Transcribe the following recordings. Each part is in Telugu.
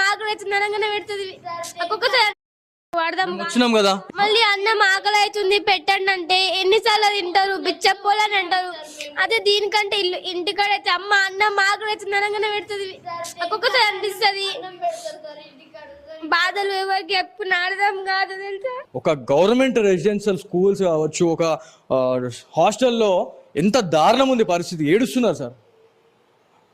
మాకు నరంగానే పెడుతుంది. ఒక్కొక్కసారి వాడదాం. వచ్చినాం కదా? మళ్ళీ అన్నం ఆకలి అవుతుంది పెట్టండి అంటే ఎన్నిసార్లు తింటారు? బిచ్చపోలని అంటారు. అదే దీనికంటే ఇల్లు ఇంటికాడ అయితే అమ్మ అన్నం ఆకలి అవుతుంది అనగానే పెడుతుంది. ఒక్కొక్కసారి అనిపిస్తుంది. బాధలు ఎవరికి ఎప్పుడు అర్థం కాదు తెలుసా? ఒక గవర్నమెంట్ రెసిడెన్షియల్ స్కూల్స్ కావచ్చు ఒక హాస్టల్లో ఎంత దారుణం ఉంది పరిస్థితి. ఏడుస్తున్నారు సార్.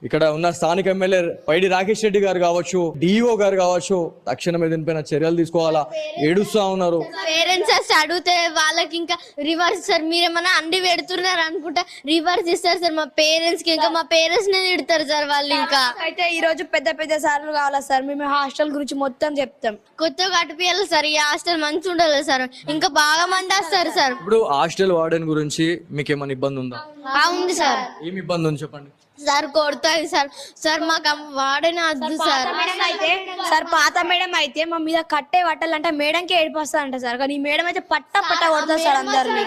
ఇక్కడ ఉన్న స్థానిక ఎమ్మెల్యే పైడి రాకేష్ రెడ్డి గారు కావచ్చు డిఈఓ గారు కావచ్చు తక్షణమే దీనిపైన చర్యలు తీసుకోవాలా? ఏడుస్తా ఉన్నారు. పేరెంట్స్ అడిగితే వాళ్ళకి ఇంకా రివర్స్ సార్ మీరేమన్నా అండి పెడుతున్నారు అనుకుంటా రివర్స్ ఇస్తారు సార్ మా పేరెంట్స్కి. ఇంకా మా పేరెంట్స్ నే తిడతారు సార్ వాళ్ళు ఇంకా. అయితే ఈ రోజు పెద్ద పెద్ద సార్లు కావాలా సార్? మేము హాస్టల్ గురించి మొత్తం చెప్తాం. కొత్తగా కట్టిపియాలి సార్ ఈ హాస్టల్ మంచి ఉండాలి సార్. ఇంకా బాగా మంది వస్తారు సార్. ఇప్పుడు హాస్టల్ వార్డెన్ గురించి మీకు ఏమైనా ఇబ్బంది ఉందా? ఆ, ఉంది సార్. ఏం ఇబ్బంది ఉంది చెప్పండి? Sir కొడతాయి sir. సార్ మాకు అమ్మ వాడని వద్దు సార్ మేడం అయితే సార్ పాత మేడం అయితే మా మీద కట్టే పట్టాలంటే మేడంకి ఏడిపోస్తా అంట సార్. కానీ ఈ మేడం అయితే పట్ట పట్ట కొడతా సార్ అందరినీ.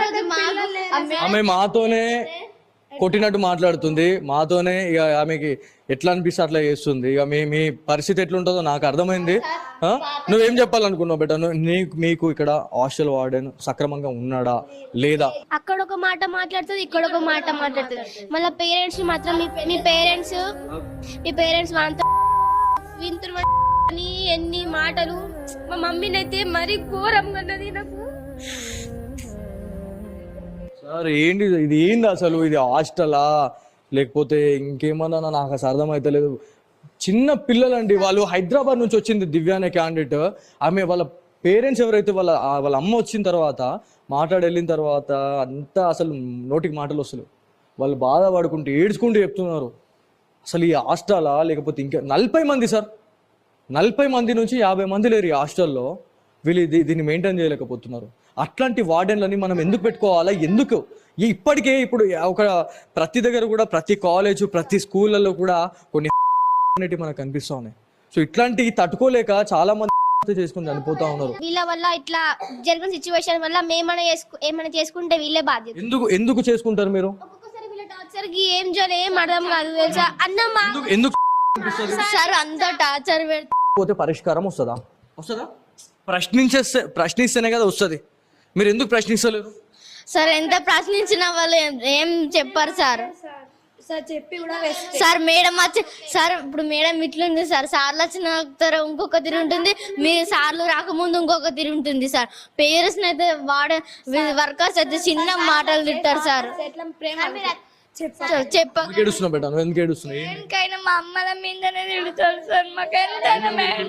ఆమె మాతోనే కొట్టినట్టు మాట్లాడుతుంది. మాతోనే ఇక ఆమెకి ఎట్లా అనిపిస్తే అట్లా చేస్తుంది. ఇక మీ మీ పరిస్థితి ఎట్లుంటుందో నాకు అర్థమైంది? నువ్వేం చెప్పాలనుకున్నావు బెట? నీకు మీకు ఇక్కడ హాస్టల్ వార్డెన్ సక్రమంగా ఉన్నాడా? లేదా? అక్కడ ఒక మాట మాట్లాడుతుంది ఇక్కడ ఒక మాట మాట్లాడుతుంది. మళ్ళీ పేరెంట్స్ మాత్రం మీ పేరెంట్స్ మీ పేరెంట్స్ అని ఎన్ని మాటలు. మా మమ్మీని అయితే మరీ ఘోరంగా ఉన్నది నాకు. సార్ ఏంటి ఇది? ఏంది అసలు? ఇది హాస్టలా? లేకపోతే ఇంకేమన్నా నాకు అసలు అర్థమైతలేదు చిన్న పిల్లలండి వాళ్ళు హైదరాబాద్ నుంచి వచ్చింది దివ్య అనే క్యాండిడేట్ ఆమె వాళ్ళ పేరెంట్స్ ఎవరైతే వాళ్ళ వాళ్ళ అమ్మ వచ్చిన తర్వాత మాట్లాడి వెళ్ళిన తర్వాత అంతా అసలు నోటికి మాటలు వస్తలేవు. వాళ్ళు బాధపడుకుంటూ ఏడ్చుకుంటూ చెప్తున్నారు. అసలు ఈ హాస్టలా? లేకపోతే ఇంకా నలభై మంది సార్. నలభై మంది నుంచి యాభై మంది లేరు ఈ హాస్టల్లో. వీళ్ళు ఇది దీన్ని మెయింటైన్ చేయలేకపోతున్నారు. అట్లాంటి వార్డెన్లని మనం ఎందుకు పెట్టుకోవాలా? ఎందుకు? ఇప్పటికే ఇప్పుడు ఒక ప్రతి దగ్గర కూడా ప్రతి కాలేజ్ ప్రతి స్కూళ్ళలో కూడా కొన్ని అనేటివి మనకు కనిపిస్తూ ఉన్నాయి. సో ఇట్లాంటివి తట్టుకోలేక చాలా మంది చేసుకుని చనిపోతా ఉన్నారు. వీళ్ళ వల్ల ఇట్లా జరిగిన సిచ్యువేషన్ వల్ల చేసుకు ఏమైనా చేసుకుంటే వీళ్ళే బాధ్యత. ఎందుకు ఎందుకు చేసుకుంటారు మీరు? ఒక్కొక్కసారి ఏం చేయాలి ఏం అర్థం కాదు తెలుసా? అన్నం ఎందుకు? సార్ అంతా టార్చర్ పోతే పరిష్కారం వస్తుందా? వస్తుందా? ప్రశ్నించేస్తే ప్రశ్నిస్తేనే కదా వస్తుంది. మీరు ఎందుకు ప్రశ్నిస్తలేరు? సార్ ఎంత ప్రశ్నించిన వాళ్ళు ఏం- చెప్పారు సార్. సార్ చెప్పి కూడా వేస్ట్. సార్ మేడం వచ్చి సార్ ఇప్పుడు మేడం ఇట్లుంది సార్. సార్లు వచ్చిన తర ఇంకొక తిరి ఉంటుంది. మీ సార్లు రాకముందు ఇంకొక తిరి ఉంటుంది సార్. పేరెంట్స్ అయితే వాడ వర్కర్స్ అయితే చిన్న మాటలు తిట్టారు సార్ చెప్ప ఎందుకు ఏడుస్తున్నావు బేటా? నువ్వు ఎందుకు ఏడుస్తున్నావు ఏం- ఎందుకైనా మా అమ్మల మీదనే తిడతారు సార్. మాకు